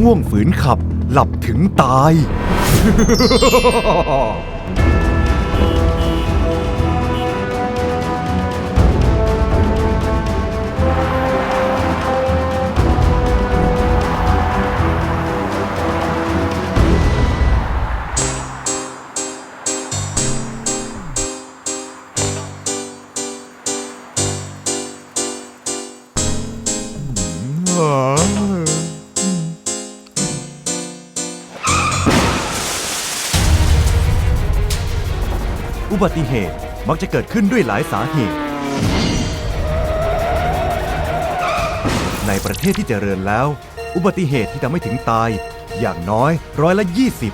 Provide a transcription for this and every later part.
ง่วงฝืนขับ หลับถึงตายอุ อุบัติเหตุมักจะเกิดขึ้นด้วยหลายสาเหตุ ในประเทศที่เจริญแล้ว อุบัติเหตุที่ทำให้ถึงตาย อย่างน้อยร้อยละ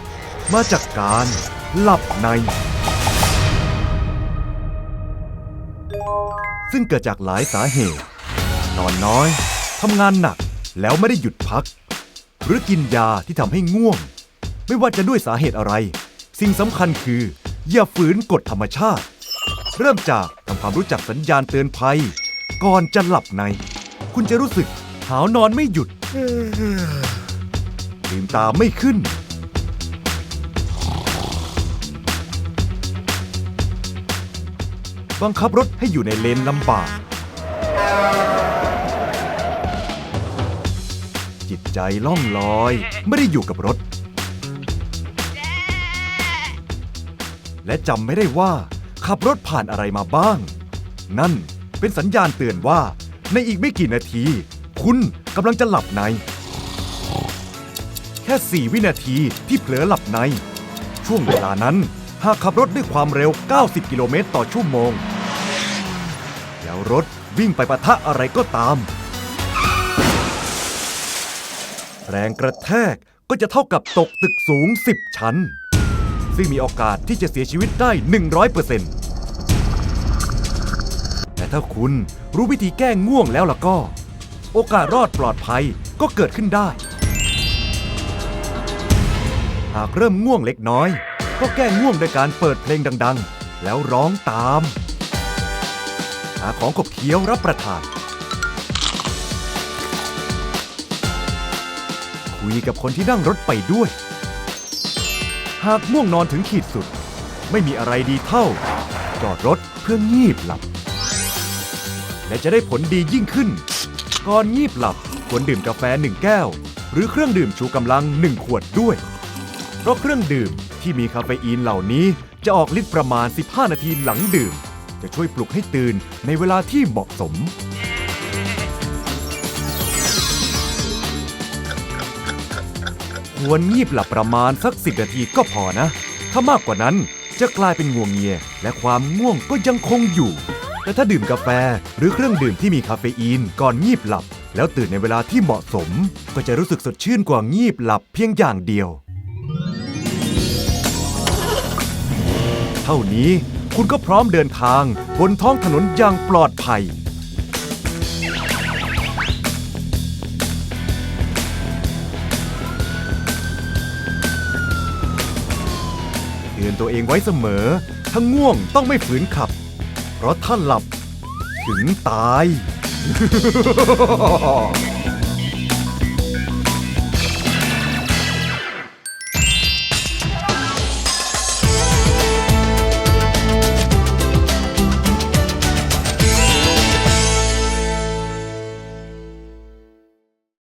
20 มาจากการหลับใน ซึ่งเกิดจากหลายสาเหตุ นอนน้อยทำงานหนักแล้วไม่ได้หยุดพัก หรือกินยาที่ทำให้ง่วง ไม่ว่าจะด้วยสาเหตุอะไร สิ่งสำคัญคือ อย่าฝืนกฎธรรมชาติ เริ่มจากทำความรู้จักสัญญาณเตือนภัย ก่อนจะหลับใน คุณจะรู้สึกหาวนอนไม่หยุดลืมตาไม่ขึ้น บังคับรถให้อยู่ในเลนลำบาก จิตใจล่องลอยไม่ได้อยู่กับรถ และจำไม่ได้ว่าขับรถผ่านอะไรมาบ้าง นั่นเป็นสัญญาณเตือนว่า ในอีกไม่กี่นาที คุณกำลังจะหลับใน แค่ 4 วินาทีที่เผลอหลับใน ช่วงเวลานั้น หากขับรถด้วยความเร็ว 90 กิโลเมตรต่อชั่วโมง แล้วรถวิ่งไปปะทะอะไรก็ตาม แรงกระแทกก็จะเท่ากับตกตึกสูง 10 ชั้น ซึ่งมีโอกาสที่จะเสียชีวิตได้ 100%แต่ถ้าคุณรู้วิธีแก้ง่วงแล้วล่ะก็ โอกาสรอดปลอดภัยก็เกิดขึ้นได้ หากเริ่มง่วงเล็กน้อย ก็แก้ง่วงโดยการเปิดเพลงดัง ๆ แล้วร้องตาม หาของขบเคี้ยวรับประทาน คุยกับคนที่นั่งรถไปด้วย หากง่วงนอนถึงขีดสุด ไม่มีอะไรดีเท่า จอดรถเพื่องีบหลับ และจะได้ผลดียิ่งขึ้น ก่อนงีบหลับควรดื่มกาแฟหนึ่งแก้ว หรือเครื่องดื่มชูกำลังหนึ่งขวดด้วย เพราะเครื่องดื่มที่มีคาเฟอีนเหล่านี้จะออกฤทธิ์ประมาณ 15 นาทีหลังดื่ม จะช่วยปลุกให้ตื่นในเวลาที่เหมาะสม ควรงีบหลับประมาณสักสิบนาทีก็พอนะ ถ้ามากกว่านั้นจะกลายเป็นง่วงเงีย และความง่วงก็ยังคงอยู่ แต่ถ้าดื่มกาแฟหรือเครื่องดื่มที่มีคาเฟอีนก่อนงีบหลับ แล้วตื่นในเวลาที่เหมาะสม ก็จะรู้สึกสดชื่นกว่างีบหลับเพียงอย่างเดียว เท่านี้คุณก็พร้อมเดินทางบนท้องถนนอย่างปลอดภัย ตือนตัวเองไว้เสมอ ถ้าง่วงต้องไม่ฝืนขับ เพราะถ้าหลับถึงตาย